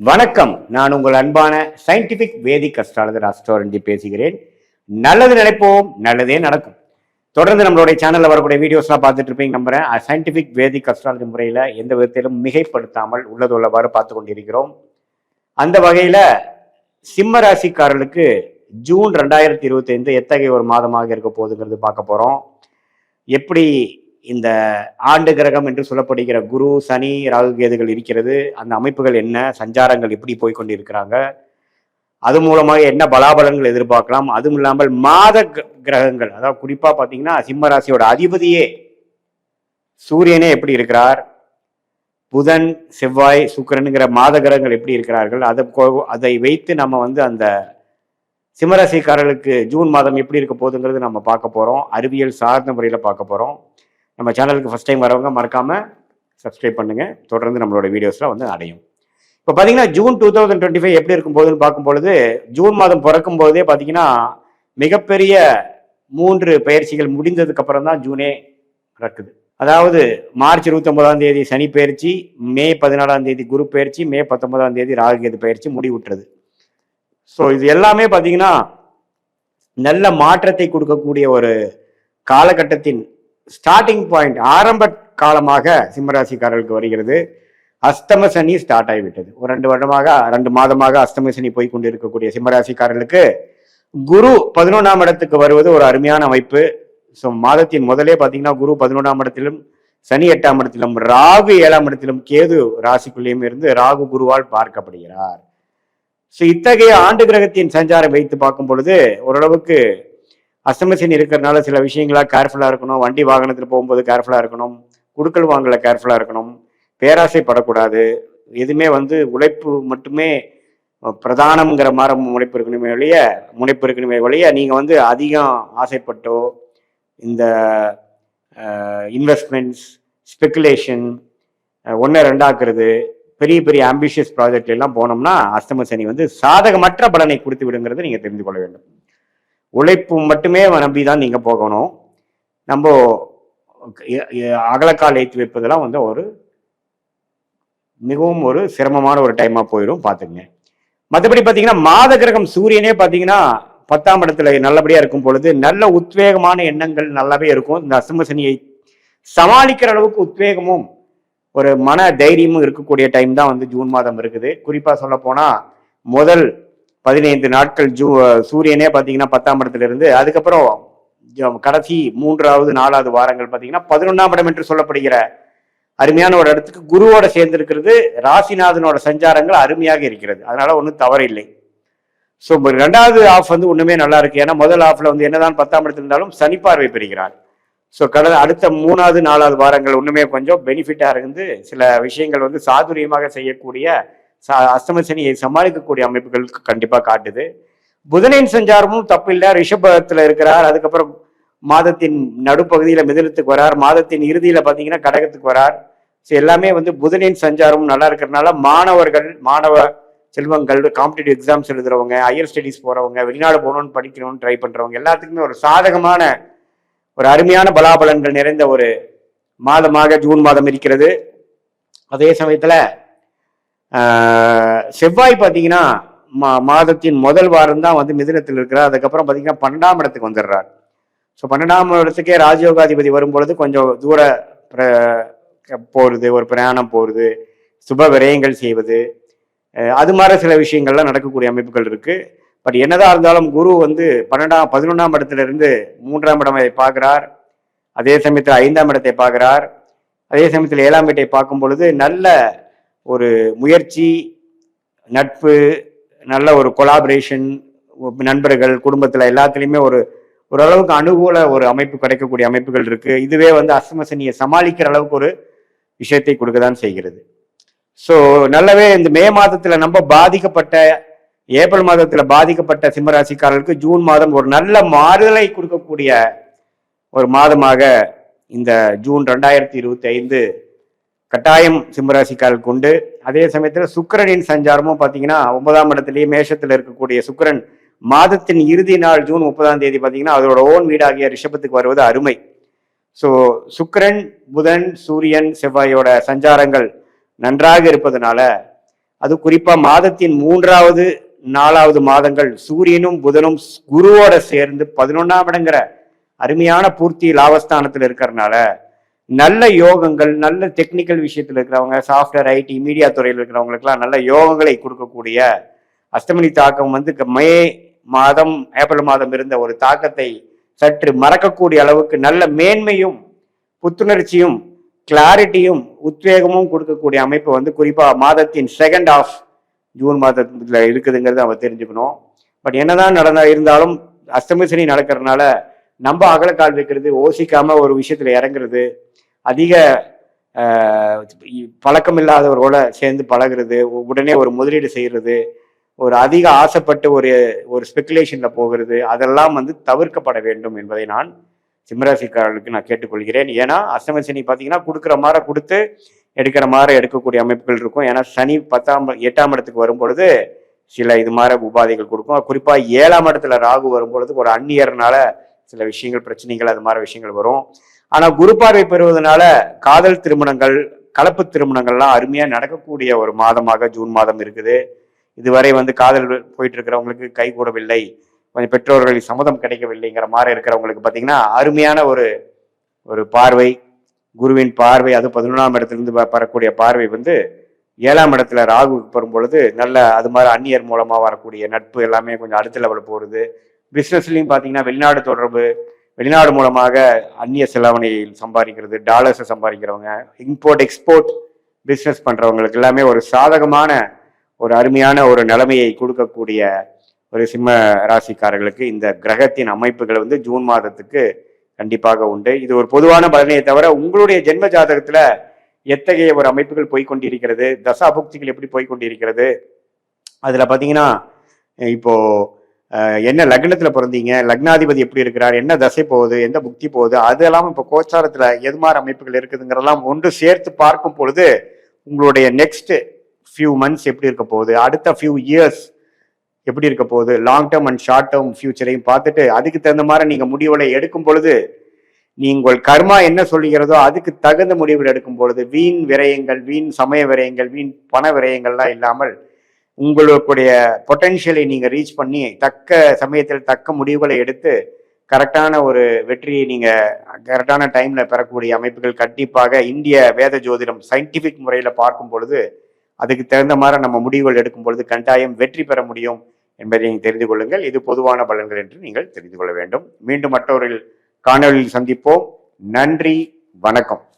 வணக்கம். நான் உங்கள் அன்பான சயின்டிபிக் வேதிக் அஸ்ட்ராலஜர் அஸ்ட்ராலஜி பேசுகிறேன். நல்லது நினைப்போம் நல்லதே நடக்கும். தொடர்ந்து நம்மளுடைய சேனலில் வரக்கூடிய வீடியோஸ்லாம் பார்த்துட்டு இருப்பீங்க நம்புறேன். சயின்டிபிக் வேதிக் அஸ்ட்ராலஜி முறையில் எந்த விதத்திலும் மிகைப்படுத்தாமல் உள்ளது உள்ளவாறு பார்த்து கொண்டிருக்கிறோம். அந்த வகையில் சிம்ம ராசிக்காரர்களுக்கு ஜூன் ரெண்டாயிரத்தி இருபத்தைந்து எத்தகைய ஒரு மாதமாக இருக்க போகுதுங்கிறது பார்க்க போகிறோம் எப்படி இந்த ஆண்டு கிரகம் என்று சொல்லப்படுகிற குரு சனி ராகு கேதுகள் இருக்கிறது. அந்த அமைப்புகள் என்ன? சஞ்சாரங்கள் எப்படி போய் இருக்கிறாங்க அது மூலமாக என்ன பலாபலன்கள் எதிர்பார்க்கலாம்? அதுவும் இல்லாமல் மாத கிரகங்கள் அதாவது குறிப்பாக பார்த்தீங்கன்னா சிம்ம ராசியோட அதிபதியே சூரியனே எப்படி இருக்கிறார்? புதன் செவ்வாய் சுக்கிரனுங்கிற மாத கிரகங்கள் எப்படி இருக்கிறார்கள்? அதை அதை வைத்து நம்ம வந்து அந்த சிம்மராசிக்காரர்களுக்கு ஜூன் மாதம் எப்படி இருக்க போகுதுங்கிறது நம்ம பார்க்க போகிறோம் அறிவியல் சார்ந்த முறையில் பார்க்க போகிறோம் நம்ம சேனலுக்கு ஃபர்ஸ்ட் டைம் வரவங்க மறக்காமல் சப்ஸ்கிரைப் பண்ணுங்கள் தொடர்ந்து நம்மளோட வீடியோஸ்லாம் வந்து அடையும். இப்போ பார்த்தீங்கன்னா June two thousand twenty five எப்படி இருக்கும் போதுன்னு பார்க்கும்பொழுது ஜூன் மாதம் பிறக்கும் போதே பார்த்தீங்கன்னா மிகப்பெரிய மூன்று பயிற்சிகள் முடிந்ததுக்கு அப்புறம் தான் ஜூனே நடக்குது. அதாவது மார்ச் இருபத்தொன்பதாம் தேதி சனி பயிற்சி மே பதினாலாம் தேதி குரு பயிற்சி மே பத்தொன்பதாம் தேதி ராகுகேது பயிற்சி முடிவுற்றது. ஸோ இது எல்லாமே பார்த்தீங்கன்னா நல்ல மாற்றத்தை கொடுக்கக்கூடிய ஒரு காலகட்டத்தின் ஸ்டார்டிங் பாயிண்ட் ஆரம்ப காலமாக சிம்மராசிக்காரர்களுக்கு வருகிறது. அஸ்தம சனி ஸ்டார்ட் ஆகிவிட்டது. ஒரு ரெண்டு வருடமாக ரெண்டு மாதமாக அஸ்தம சனி போய் கொண்டிருக்கக்கூடிய சிம்மராசிக்காரர்களுக்கு குரு பதினொன்றாம் இடத்துக்கு வருவது ஒரு அருமையான அமைப்பு. ஸோ மாதத்தின் முதலே பார்த்தீங்கன்னா குரு பதினொன்றாம் இடத்திலும் சனி எட்டாம் இடத்திலும் ராகு ஏழாம் இடத்திலும் கேது ராசிக்குள்ளேயும் இருந்து ராகு குருவால் பார்க்கப்படுகிறார். ஸோ இத்தகைய ஆண்டு கிரகத்தின் சஞ்சாரம் வைத்து பார்க்கும் பொழுது ஓரளவுக்கு அஸ்தமசின் இருக்கிறதுனால சில விஷயங்களா கேர்ஃபுல்லாக இருக்கணும். வண்டி வாகனத்தில் போகும்போது கேர்ஃபுல்லாக இருக்கணும். குடுக்கல் வாங்கல கேர்ஃபுல்லாக இருக்கணும். பேராசைப்படக்கூடாது. எதுவுமே வந்து உழைப்பு மட்டுமே பிரதானம்ங்கிற மாதிரி முனைப்பு இருக்கணுமே ஒழிய முனைப்பு இருக்கணுமே ஒழிய நீங்கள் வந்து அதிகம் ஆசைப்பட்டோ இந்த இன்வெஸ்ட்மெண்ட்ஸ் ஸ்பெகுலேஷன் ஒன்று ரெண்டாக்குறது பெரிய பெரிய ஆம்பிஷியஸ் ப்ராஜெக்ட்லாம் போனோம்னா அஸ்தம சனி வந்து சாதகமற்ற பலனை கொடுத்து விடுங்கிறத நீங்கள் தெரிந்து கொள்ள வேண்டும். உழைப்பு மட்டுமே நம்பி தான் நீங்க போகணும். நம்ம அகலக்கால் ஏற்றி வைப்பதெல்லாம் வந்து ஒரு மிகவும் ஒரு சிரமமான ஒரு டைமா போயிடும் பார்த்துங்க மற்றபடி பார்த்தீங்கன்னா மாத கிரகம் சூரியனே பார்த்தீங்கன்னா பத்தாம் இடத்துல நல்லபடியா இருக்கும் பொழுது நல்ல உத்வேகமான எண்ணங்கள் நல்லாவே இருக்கும். இந்த அசும சமாளிக்கிற அளவுக்கு உத்வேகமும் ஒரு மன தைரியமும் இருக்கக்கூடிய டைம் தான் வந்து ஜூன் மாதம் இருக்குது. குறிப்பா சொல்ல போனா முதல் பதினைந்து நாட்கள் ஜூ சூரியனே பார்த்தீங்கன்னா பத்தாம் இடத்துல இருந்து அதுக்கப்புறம் கடைசி மூன்றாவது நாலாவது வாரங்கள் பார்த்தீங்கன்னா பதினொன்றாம் இடம் என்று சொல்லப்படுகிற அருமையான ஒரு இடத்துக்கு குருவோட சேர்ந்திருக்கிறது ராசிநாதனோட சஞ்சாரங்கள் அருமையாக இருக்கிறது. அதனால ஒன்றும் தவறில்லை. ஸோ ரெண்டாவது ஆஃப் வந்து ஒன்றுமே நல்லா இருக்கு. ஏன்னா முதல் ஆஃப்ல வந்து என்னதான் பத்தாம் இடத்துல இருந்தாலும் சனி பார்வை பெறுகிறார். ஸோ கடந்த அடுத்த மூணாவது நாலாவது வாரங்கள் ஒன்றுமே கொஞ்சம் பெனிஃபிட்டாக இருந்து சில விஷயங்கள் வந்து சாதுரியமாக செய்யக்கூடிய அஸ்தம சனியை சமாளிக்கக்கூடிய அமைப்புகளுக்கு கண்டிப்பாக காட்டுது. புதனின் சஞ்சாரமும் தப்பில்லை. ரிஷபத்தில் இருக்கிறார். அதுக்கப்புறம் மாதத்தின் நடுப்பகுதியில் மிதனத்துக்கு வரார். மாதத்தின் இறுதியில் பார்த்தீங்கன்னா கடகத்துக்கு வரார். ஸோ எல்லாமே வந்து புதனின் சஞ்சாரமும் நல்லா இருக்கிறதுனால மாணவர்கள் மாணவ செல்வங்கள் காம்படிட்டிவ் எக்ஸாம்ஸ் எழுதுறவங்க ஹையர் ஸ்டடீஸ் போகிறவங்க வெளிநாடு போகணும்னு படிக்கணும்னு ட்ரை பண்ணுறவங்க எல்லாத்துக்குமே ஒரு சாதகமான ஒரு அருமையான பலாபலன்கள் நிறைந்த ஒரு மாதமாக ஜூன் மாதம் இருக்கிறது. அதே சமயத்தில் செவ்வாய் பார்த்தீங்கன்னா மா மாதத்தின் முதல் வாரம் தான் வந்து மிதினத்தில் இருக்கிறார். அதுக்கப்புறம் பார்த்தீங்கன்னா பன்னெண்டாம் இடத்துக்கு வந்துடுறார். ஸோ பன்னெண்டாம் இடத்துக்கே ராஜயோகாதிபதி வரும்பொழுது கொஞ்சம் தூர போகிறது ஒரு பிரயாணம் போகிறது சுப விரயங்கள் செய்வது அது மாதிரி சில விஷயங்கள்லாம் நடக்கக்கூடிய அமைப்புகள் இருக்குது பட் என்னதான் இருந்தாலும் குரு வந்து பன்னெண்டாம் பதினொன்றாம் இடத்துலேருந்து மூன்றாம் இடமை பார்க்கிறார். அதே சமயத்தில் ஐந்தாம் இடத்தை பார்க்கிறார். அதே சமயத்தில் ஏழாம் வீட்டை பார்க்கும் பொழுது நல்ல ஒரு முயற்சி நட்பு நல்ல ஒரு கொலாபரேஷன் நண்பர்கள் குடும்பத்தில் எல்லாத்துலேயுமே ஒரு ஓரளவுக்கு அனுகூல ஒரு அமைப்பு கிடைக்கக்கூடிய அமைப்புகள் இருக்குது இதுவே வந்து அஸ்தமசனியை சமாளிக்கிற அளவுக்கு ஒரு விஷயத்தை கொடுக்க தான் செய்கிறது. ஸோ நல்லாவே இந்த மே மாதத்தில் நம்ம பாதிக்கப்பட்ட ஏப்ரல் மாதத்தில் பாதிக்கப்பட்ட சிம்மராசிக்காரர்களுக்கு ஜூன் மாதம் ஒரு நல்ல மாறுதலை கொடுக்கக்கூடிய ஒரு மாதமாக இந்த ஜூன் ரெண்டாயிரத்தி இருபத்தி ஐந்து கட்டாயம் சிம்மராசிக்காரர்களுக்கு உண்டு அதே சமயத்தில் சுக்கிரனின் சஞ்சாரமும் பார்த்தீங்கன்னா ஒன்பதாம் இடத்துலேயே மேஷத்தில் இருக்கக்கூடிய சுக்கிரன் மாதத்தின் இறுதி நாள் ஜூன் முப்பதாம் தேதி பார்த்தீங்கன்னா அதோட ஓன் வீடாகிய ரிஷபத்துக்கு வருவது அருமை. ஸோ சுக்கரன் புதன் சூரியன் செவ்வாயோட சஞ்சாரங்கள் நன்றாக இருப்பதனால அது குறிப்பாக மாதத்தின் மூன்றாவது நாலாவது மாதங்கள் சூரியனும் புதனும் குருவோட சேர்ந்து பதினொன்றாம் இடங்கிற அருமையான பூர்த்தி லாபஸ்தானத்தில் இருக்கிறதுனால நல்ல யோகங்கள் நல்ல டெக்னிக்கல் விஷயத்தில் இருக்கிறவங்க சாஃப்ட்வேர் ஐடி மீடியா துறையில் இருக்கிறவங்களுக்குலாம் நல்ல யோகங்களை கொடுக்கக்கூடிய அஷ்டமணி தாக்கம் வந்து க- மே மாதம் ஏப்ரல் மாதம் இருந்த ஒரு தாக்கத்தை சற்று மறக்கக்கூடிய அளவுக்கு நல்ல மேன்மையும் புத்துணர்ச்சியும் கிளாரிட்டியும் உத்வேகமும் கொடுக்கக்கூடிய அமைப்பு வந்து குறிப்பாக மாதத்தின் செகண்ட் ஆஃப் ஜூன் மாதத்தில் இருக்குதுங்கிறத நம்ம தெரிஞ்சுக்கணும். பட் என்னதான் நடந்த இருந்தாலும் அஷ்டமி சனி நடக்கிறதுனால நம்ம அகலக்கால் வைக்கிறது ஓசிக்காம ஒரு விஷயத்துல இறங்குறது அதிக பழக்கம் இல்லாதவர்களோட சேர்ந்து பழகுறது உடனே ஒரு முதலீடு செய்யறது ஒரு அதிக ஆசைப்பட்டு ஒரு ஒரு ஸ்பெகுலேஷன்ல போகிறது அதெல்லாம் வந்து தவிர்க்கப்பட வேண்டும் என்பதை நான் சிம்மராசிக்காரர்களுக்கு நான் கேட்டுக்கொள்கிறேன். ஏன்னா அஷ்டம சனி பார்த்தீங்கன்னா கொடுக்குற மாதிரி கொடுத்து எடுக்கிற மாதிரி எடுக்கக்கூடிய அமைப்புகள் இருக்கும். ஏன்னா சனி பத்தாம் எட்டாம் இடத்துக்கு வரும்பொழுது சில இது மாதிரி உபாதைகள் கொடுக்கும். குறிப்பாக ஏழாம் இடத்துல ராகு வரும்பொழுது ஒரு அந்நியர்னால சில விஷயங்கள் பிரச்சனைகள் அது மாதிரி விஷயங்கள் வரும். ஆனா குரு பார்வை பெறுவதனால காதல் திருமணங்கள் கலப்பு திருமணங்கள்லாம் அருமையா நடக்கக்கூடிய ஒரு மாதமாக ஜூன் மாதம் இருக்குது. இதுவரை வந்து காதல் போயிட்டு இருக்கிறவங்களுக்கு கை கூடவில்லை. கொஞ்சம் பெற்றோர்களின் சம்மதம் கிடைக்கவில்லைங்கிற மாதிரி இருக்கிறவங்களுக்கு பார்த்தீங்கன்னா அருமையான ஒரு ஒரு பார்வை. குருவின் பார்வை அது பதினொன்றாம் இடத்திலிருந்து வ- வரக்கூடிய பார்வை வந்து ஏழாம் இடத்துல ராகு வரும் பொழுது நல்ல அது மாதிரி அந்நியர் மூலமாக வரக்கூடிய நட்பு எல்லாமே கொஞ்சம் அடுத்த லெவலில் போகிறது பிஸ்னஸ்லையும் பார்த்தீங்கன்னா வெளிநாடு தொடர்பு வெளிநாடு மூலமாக அந்நிய செலாவணியில் சம்பாதிக்கிறது டாலர்ஸை சம்பாதிக்கிறவங்க இம்போர்ட் எக்ஸ்போர்ட் பிஸ்னஸ் பண்ணுறவங்களுக்கு எல்லாமே ஒரு சாதகமான ஒரு அருமையான ஒரு நிலைமையை கொடுக்கக்கூடிய ஒரு சிம்ம ராசிக்காரர்களுக்கு இந்த கிரகத்தின் அமைப்புகள் வந்து ஜூன் மாதத்துக்கு கண்டிப்பாக உண்டு. இது ஒரு பொதுவான பலனையை தவிர உங்களுடைய ஜென்ம ஜாதகத்தில் எத்தகைய ஒரு அமைப்புகள் போய்க்கொண்டிருக்கிறது தசாபுக்திகள் எப்படி போய்க்கொண்டிருக்கிறது அதில் பார்த்தீங்கன்னா இப்போது என்ன லக்னத்தில் பிறந்தீங்க? லக்னாதிபதி எப்படி இருக்கிறார்? என்ன தசை போகுது? எந்த புக்தி போகுது? அதெல்லாம் இப்போ கோச்சாரத்தில் எது மாதிரி அமைப்புகள் இருக்குதுங்கிறதெல்லாம் ஒன்று சேர்த்து பார்க்கும் பொழுது உங்களுடைய நெக்ஸ்ட் ஃபியூ மந்த்ஸ் எப்படி இருக்க போகுது? அடுத்த ஃபியூ இயர்ஸ் எப்படி இருக்க போகுது? Long term and short term ஃபியூச்சரையும் பார்த்துட்டு அதுக்கு தகுந்த மாதிரி நீங்கள் முடிவுகளை எடுக்கும் பொழுது நீங்கள் கர்மா என்ன சொல்லுகிறதோ அதுக்கு தகுந்த முடிவுகள் எடுக்கும் பொழுது வீண் விரயங்கள் வீண் சமய விரயங்கள் வீண் பண விரயங்கள்லாம் இல்லாமல் உங்களுடைய பொட்டென்ஷியலை நீங்கள் ரீச் பண்ணி தக்க சமயத்தில் தக்க முடிவுகளை எடுத்து கரெக்டான ஒரு வெற்றியை நீங்கள் கரெக்டான டைமில் பெறக்கூடிய அமைப்புகள் கண்டிப்பாக இந்திய வேத ஜோதிடம் சயின்டிஃபிக் முறையில் பார்க்கும் பொழுது அதுக்கு தகுந்த மாதிரி நம்ம முடிவுகள் எடுக்கும் பொழுது கட்டாயம் வெற்றி பெற முடியும் என்பதை நீங்கள் தெரிந்து கொள்ளுங்கள். இது பொதுவான பலன்கள் என்று நீங்கள் தெரிந்து கொள்ள வேண்டும். மீண்டும் மற்றவர்கள் காணொலியில் சந்திப்போம். நன்றி வணக்கம்.